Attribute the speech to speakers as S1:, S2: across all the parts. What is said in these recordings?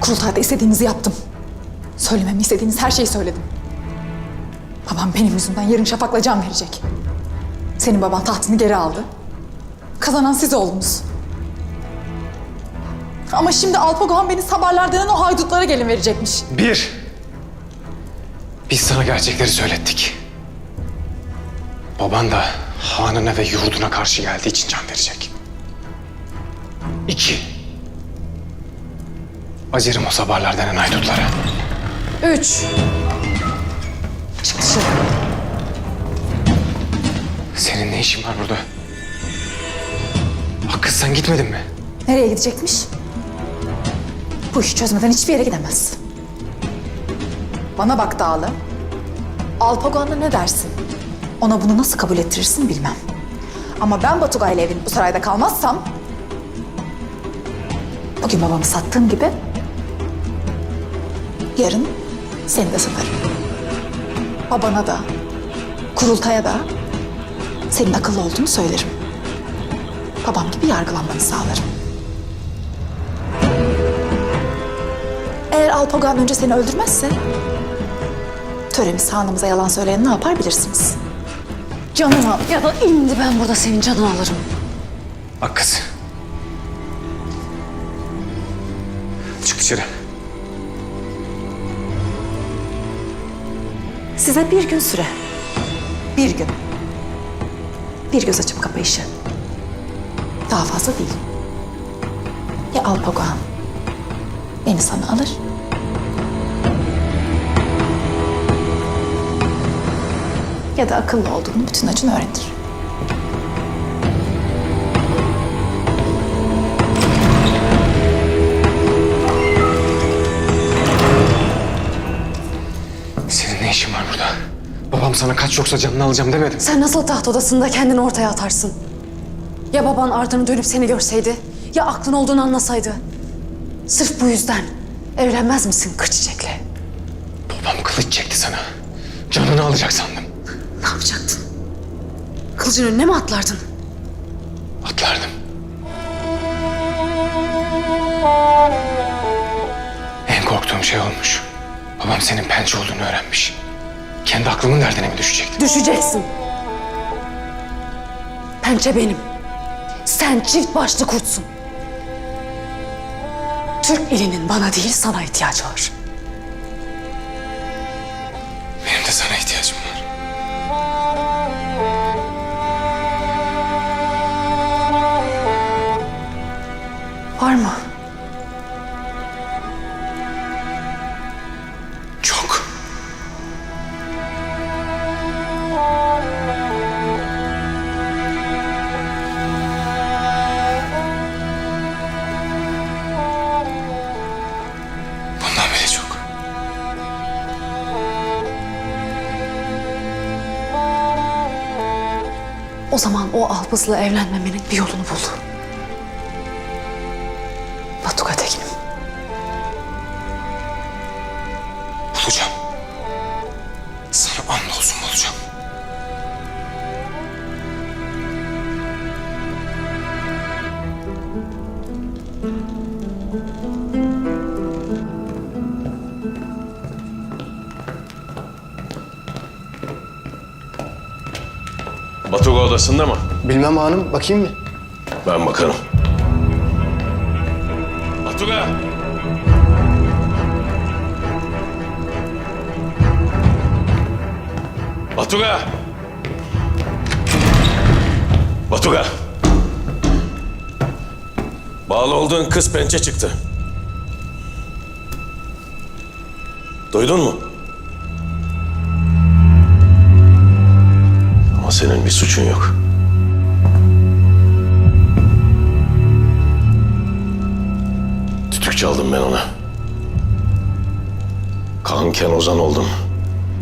S1: Kurultayda istediğinizi yaptım. Söylememi istediğiniz her şeyi söyledim. Babam benim yüzümden yarın Şafak'la can verecek. Senin baban tahtını geri aldı. Kazanan siz oldunuz. Ama şimdi Alpagohan beni Sabarlar denen o haydutlara gelin verecekmiş.
S2: Bir, biz sana gerçekleri söylettik. Baban da hanına ve yurduna karşı geldiği için can verecek. İki, acırım o sabarlar denen haydutlara.
S1: Üç. Çık dışarı.
S2: Senin ne işin var burada? Bak kız sen gitmedin mi?
S1: Nereye gidecekmiş? Bu işi çözmeden hiçbir yere gidemez. Bana bak Dağlı. Alpagoan'a ne dersin? Ona bunu nasıl kabul ettirirsin bilmem. Ama ben Batugay ile evlenip bu sarayda kalmazsam... Bugün babamı sattığım gibi... Yarın seni de satarım. Babana da, kurultaya da senin akıllı olduğunu söylerim. Babam gibi yargılanmanı sağlarım. Eğer Alpagan önce seni öldürmezse... ...töremiz hanımıza yalan söyleyen ne yapar bilirsiniz. Canını al.
S3: Ya da indi ben burada senin canını alırım.
S2: Bak kız.
S1: Size bir gün süre. Bir gün. Bir göz açıp kapayışı. Daha fazla değil. Ya Alpagan beni sana alır... ...ya da akıllı olduğunu bütün acın öğrenir.
S2: Babam sana kaç yoksa canını alacağım demedim.
S3: Sen nasıl taht odasında kendini ortaya atarsın? Ya baban ardını dönüp seni görseydi? Ya aklın olduğunu anlasaydı? Sırf bu yüzden evlenmez misin kır çiçekle?
S2: Babam kılıç çekti sana. Canını alacak sandım.
S3: Ne yapacaktın? Kılıcın önüne mi atlardın?
S2: Atlardım. En korktuğum şey olmuş. Babam senin pençe olduğunu öğrenmiş. Kendi aklımın derdine mi düşecekti?
S3: Düşeceksin. Pençe benim. Sen çift başlı kurtsun. Türk ilinin bana değil sana ihtiyacı var.
S2: Benim de sana ihtiyacım var.
S3: Var mı? O zaman o Alpız'la evlenmemenin bir yolunu bul. Batuka Tekin'im.
S2: Bulacağım. Sana andolsun bulacağım.
S4: Odasında mı?
S5: Bilmem hanım bakayım mı?
S4: Ben bakarım. Batuga! Batuga! Batuga! Bağlı olduğun kız pençe çıktı. Duydun mu? Ama senin bir suçun yok. Tütük çaldım ben ona. Kanken ozan oldum.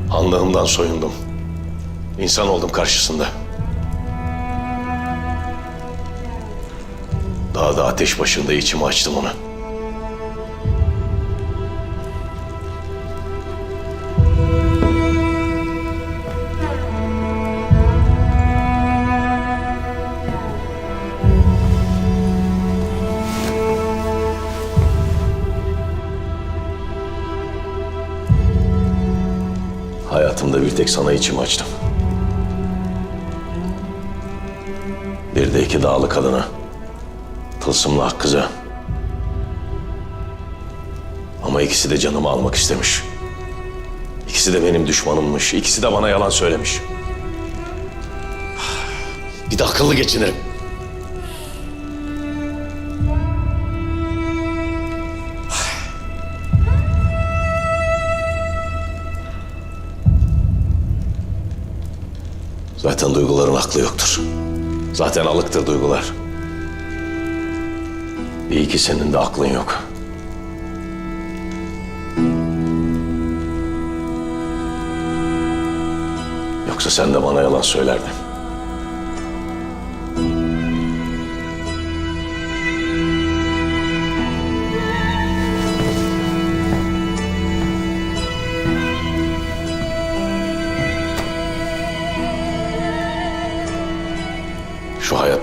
S4: Handağımdan soyundum. İnsan oldum karşısında. Daha da ateş başında içimi açtım ona. Bir tek sana içimi açtım. Bir de iki dağlı kadına. Tılsımlı Hakkı'za. Ama ikisi de canımı almak istemiş. İkisi de benim düşmanımmış. İkisi de bana yalan söylemiş. Bir de akıllı geçinirim. Zaten duyguların aklı yoktur. Zaten alıktır duygular. İyi ki senin de aklın yok. Yoksa sen de bana yalan söylerdin.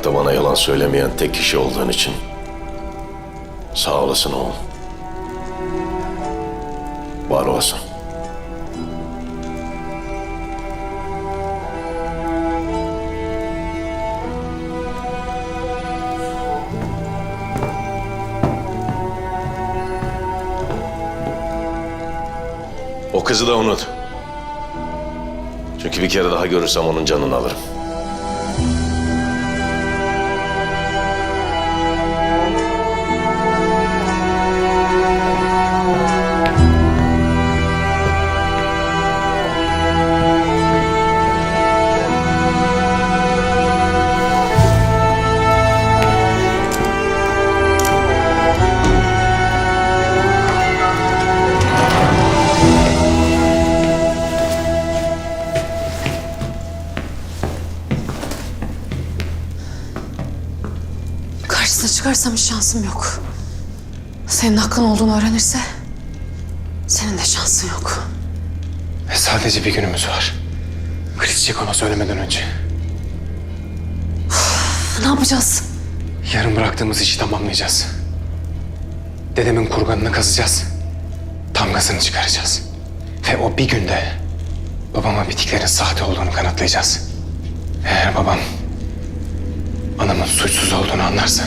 S4: Hayatta bana yalan söylemeyen tek kişi olduğun için sağ olasın oğul. Var olasın. O kızı da unut. Çünkü bir kere daha görürsem onun canını alırım.
S3: Karşısına çıkarsam hiç şansım yok. Senin aklın olduğunu öğrenirse senin de şansın yok.
S2: Ve sadece bir günümüz var. Kritik ona söylemeden önce.
S3: Ne yapacağız?
S2: Yarın bıraktığımız işi tamamlayacağız. Dedemin kurganını kazacağız. Damgasını çıkaracağız. Ve o bir günde babama bittiklerin sahte olduğunu kanıtlayacağız. Eğer babam anamın suçsuz olduğunu anlarsa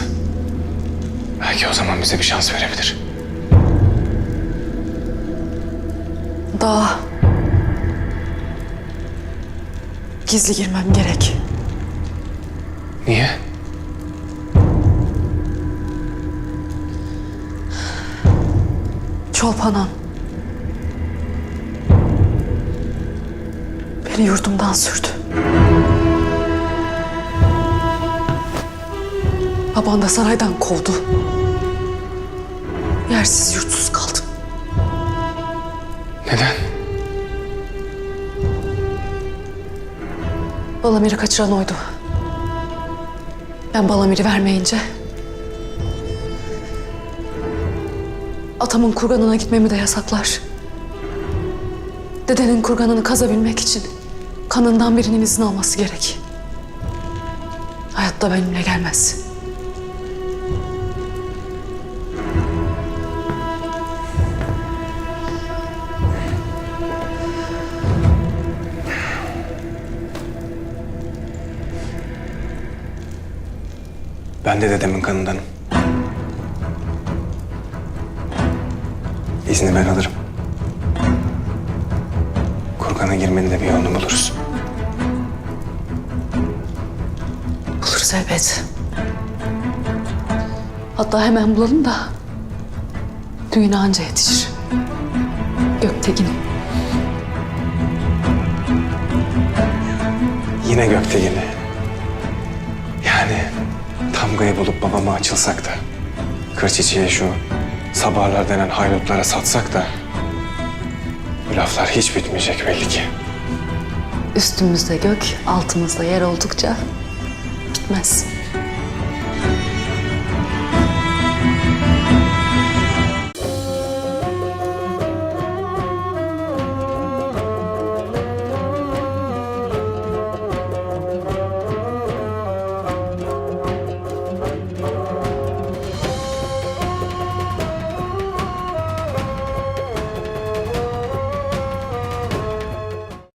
S2: belki o zaman bize bir şans verebilir.
S3: Daha gizli girmem gerek.
S2: Niye?
S3: Çolpanan. Beni yurdumdan sürdü. Baban da saraydan kovdu. Yersiz yurtsuz kaldım.
S2: Neden?
S3: Balamir'i kaçıran oydu. Ben Balamir'i vermeyince... Atamın kurganına gitmemi de yasaklar. Dedenin kurganını kazabilmek için kanından birinin izin alması gerek. Hayatta benimle gelmez.
S2: Ben de dedemin kanındanım. İzni ben alırım. Kurgan'a girmenin de bir yolunu buluruz.
S3: Buluruz elbet. Hatta hemen bulalım da düğüne anca yetişir. Göktekin.
S2: Yine Göktekin'i. Tamgayı bulup babama açılsak da... ...kır şu sabahlar denen haydutlara satsak da... ...bu laflar hiç bitmeyecek belli ki.
S3: Üstümüzde gök, altımızda yer oldukça bitmez.